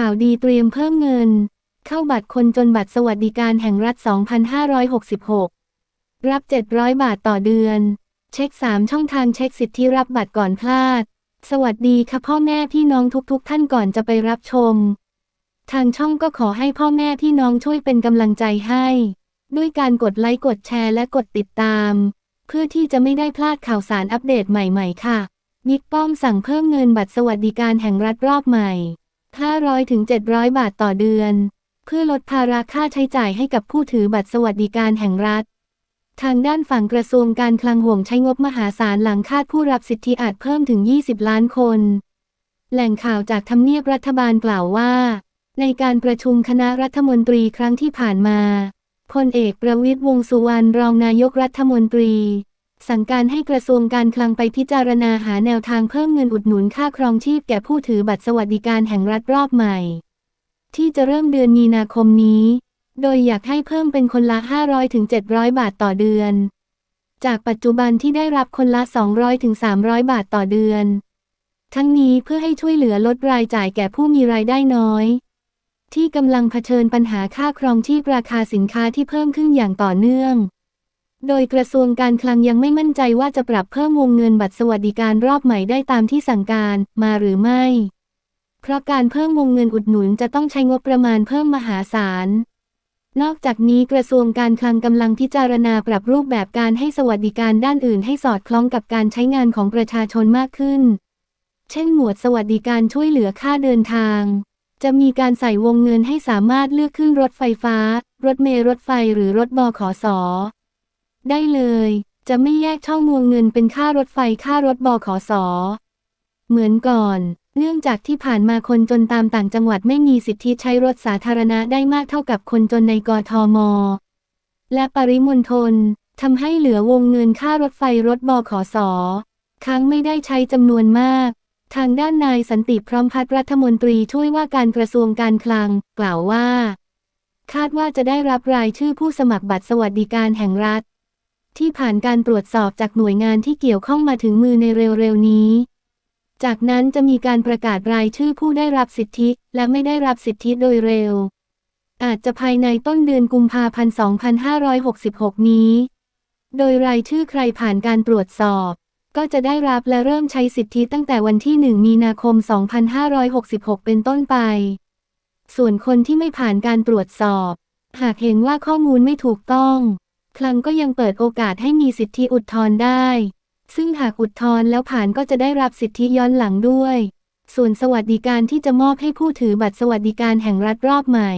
ข่าวดีเตรียมเพิ่มเงิน เข้าบัตรคนจนบัตรสวัสดิการแห่งรัฐ 2566 รับ 700 บาทต่อเดือน เช็ค 3 ช่องทางเช็คสิทธิรับบัตรก่อนพลาด สวัสดีค่ะพ่อแม่พี่น้องทุกๆ ท่านก่อนจะไปรับชม ทางช่องก็ขอให้พ่อแม่พี่น้องช่วยเป็นกำลังใจให้ ด้วยการกดไลค์กดแชร์และกดติดตาม เพื่อที่จะไม่ได้พลาดข่าวสารอัปเดตใหม่ ๆ ค่ะบิ๊กป้อมสั่งเพิ่มเงินบัตรสวัสดิการแห่งรัฐรอบใหม่ 500ถึง700 บาทต่อเดือน เพื่อลดภาระค่าใช้จ่ายให้กับผู้ถือบัตรสวัสดิการแห่งรัฐ ทางด้านฝั่งกระทรวงการคลังห่วงใช้งบมหาศาลหลังคาดผู้รับสิทธิอาจเพิ่มถึง 20 ล้านคน แหล่งข่าวจากทำเนียบรัฐบาลกล่าวว่า ในการประชุมคณะรัฐมนตรีครั้งที่ผ่านมาพลเอกประวิตรวงสุวรรณรองนายกรัฐมนตรี สั่งการให้กระทรวงการคลังไปพิจารณาหาแนวทางเพิ่มเงินอุดหนุนค่าครองชีพแก่ผู้ถือบัตรสวัสดิการแห่งรัฐรอบใหม่ ที่จะเริ่มเดือนมีนาคมนี้ โดยอยากให้เพิ่มเป็นคนละ 500-700 บาทต่อเดือน จากปัจจุบันที่ได้รับคนละ 200-300 บาทต่อเดือน ทั้งนี้เพื่อให้ช่วยเหลือลดรายจ่ายแก่ผู้มีรายได้น้อย ที่กำลังเผชิญปัญหาค่าครองชีพราคาสินค้าที่เพิ่มขึ้นอย่างต่อเนื่อง โดยกระทรวงการคลังยังไม่มั่นใจว่าจะปรับเพิ่มวงเงินบัตรสวัสดิการรอบใหม่ได้ตามที่สั่งการมาหรือไม่ เพราะการเพิ่มวงเงินอุดหนุนจะต้องใช้งบประมาณเพิ่มมหาศาล นอกจากนี้กระทรวงการคลังกำลังพิจารณาปรับรูปแบบการให้สวัสดิการด้านอื่นให้สอดคล้องกับการใช้งานของประชาชนมากขึ้น เช่นหมวดสวัสดิการช่วยเหลือค่าเดินทาง จะมีการใส่วงเงินให้สามารถเลือกขึ้นรถไฟฟ้า รถเมล์รถไฟหรือรถบขส ได้เลย จะไม่แยกช่องวงเงินเป็นค่ารถไฟค่ารถบขสเหมือนก่อน เนื่องจากที่ผ่านมาคนจนตามต่างจังหวัดไม่มีสิทธิใช้รถสาธารณะได้มากเท่ากับคนจนในกทม และปริมณฑลทำให้เหลือวงเงินค่ารถไฟรถบขสค้างไม่ได้ใช้จำนวนมาก ทางด้านนายสันติพร้อมพัฒน์รัฐมนตรีช่วยว่าการกระทรวงการคลัง กล่าวว่า คาดว่าจะได้รับรายชื่อผู้สมัครบัตรสวัสดิการแห่งรัฐ ที่ผ่านการตรวจสอบจากหน่วยงานที่เกี่ยวข้องมาถึงมือในเร็วๆนี้ จากนั้นจะมีการประกาศรายชื่อผู้ได้รับสิทธิและไม่ได้รับสิทธิโดยเร็ว อาจจะภายในต้นเดือนกุมภาพันธ์ 2566 นี้ โดยรายชื่อใครผ่านการตรวจสอบ ก็จะได้รับและเริ่มใช้สิทธิตั้งแต่วันที่ 1 มีนาคม 2566 เป็นต้นไป ส่วนคนที่ไม่ผ่านการตรวจสอบ หากเห็นว่าข้อมูลไม่ถูกต้อง คลังก็ยังเปิดโอกาสให้มีสิทธิอุทธรณ์ได้ ซึ่งหากอุทธรณ์แล้วผ่านก็จะได้รับสิทธิย้อนหลังด้วย ส่วนสวัสดิการที่จะมอบให้ผู้ถือบัตรสวัสดิการแห่งรัฐรอบใหม่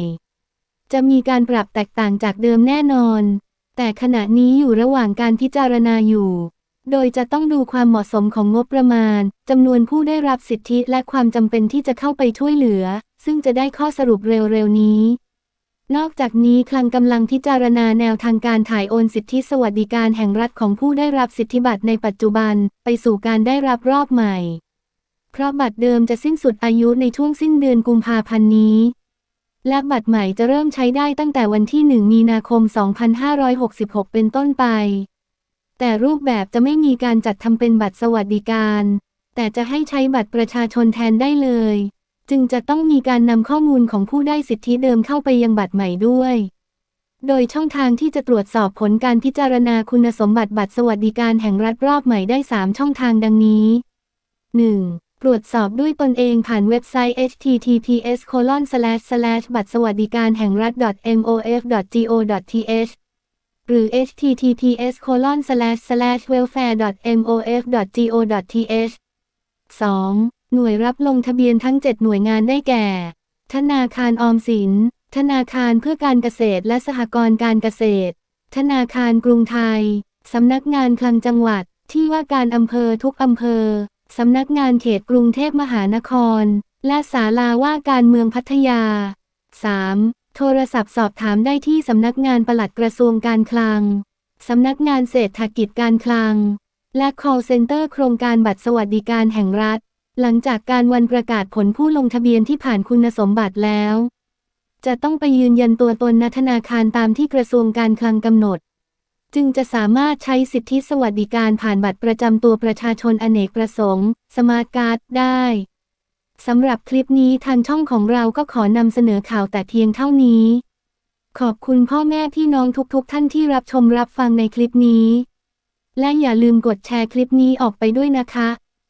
จะมีการปรับแตกต่างจากเดิมแน่นอน แต่ขณะนี้อยู่ระหว่างการพิจารณาอยู่ โดยจะต้องดูความเหมาะสมของงบประมาณจำนวนผู้ได้รับสิทธิและความจำเป็นที่จะเข้าไปช่วยเหลือ ซึ่งจะได้ข้อสรุปเร็วๆนี้ นอกจากนี้คลังกำลังพิจารณาแนวทางการถ่ายโอนสิทธิสวัสดิการแห่งรัฐของผู้ได้รับสิทธิบัตรในปัจจุบัน ไปสู่การได้รับรอบใหม่ เพราะบัตรเดิมจะสิ้นสุดอายุในช่วงสิ้นเดือนกุมภาพันธ์นี้ และบัตรใหม่จะเริ่มใช้ได้ตั้งแต่วันที่ 1 มีนาคม 2566 เป็นต้นไป แต่รูปแบบจะไม่มีการจัดทำเป็นบัตรสวัสดิการ แต่จะให้ใช้บัตรประชาชนแทนได้เลย จึงจะต้องมีการนำข้อมูลของผู้ได้สิทธิเดิมเข้าไปยังบัตรใหม่ด้วย โดยช่องทางที่จะตรวจสอบผลการพิจารณาคุณสมบัติบัตรสวัสดิการแห่งรัฐรอบใหม่ได้ 3 ช่องทางดังนี้ 1. ตรวจสอบด้วยตนเองผ่านเว็บไซต์ https ://บัตรสวัสดิการแห่งรัฐ mof.go.th หรือ https welfare.mof.go.th 2. หน่วยรับลงทะเบียนทั้ง 7 หน่วยงานได้แก่ ธนาคารออมสิน ธนาคารเพื่อการเกษตรและสหกรณ์การเกษตร ธนาคารกรุงไทย สำนักงานคลังจังหวัด ที่ว่าการอำเภอทุกอำเภอ สำนักงานเขตกรุงเทพมหานคร และศาลาว่าการเมืองพัทยา 3. โทรศัพท์สอบถามได้ที่สำนักงานปลัดกระทรวงการคลัง สำนักงานเศรษฐกิจการคลัง และ call center โครงการบัตรสวัสดิการแห่งรัฐ หลังจากการวันประกาศผลผู้ลงทะเบียนที่ผ่านคุณสมบัติแล้ว จะต้องไปยืนยันตัวตนณธนาคารตามที่กระทรวงการคลังกำหนด จึงจะสามารถใช้สิทธิสวัสดิการผ่านบัตรประจำตัวประชาชนอเนกประสงค์ สมาร์ทการ์ดได้สำหรับคลิปนี้ทางช่องของเราก็ขอนำเสนอข่าวแต่เพียงเท่านี้ ขอบคุณพ่อแม่พี่น้องทุกๆทท่านที่รับชมรับฟังในคลิปนี้ และอย่าลืมกดแชร์คลิปนี้ออกไปด้วยนะคะ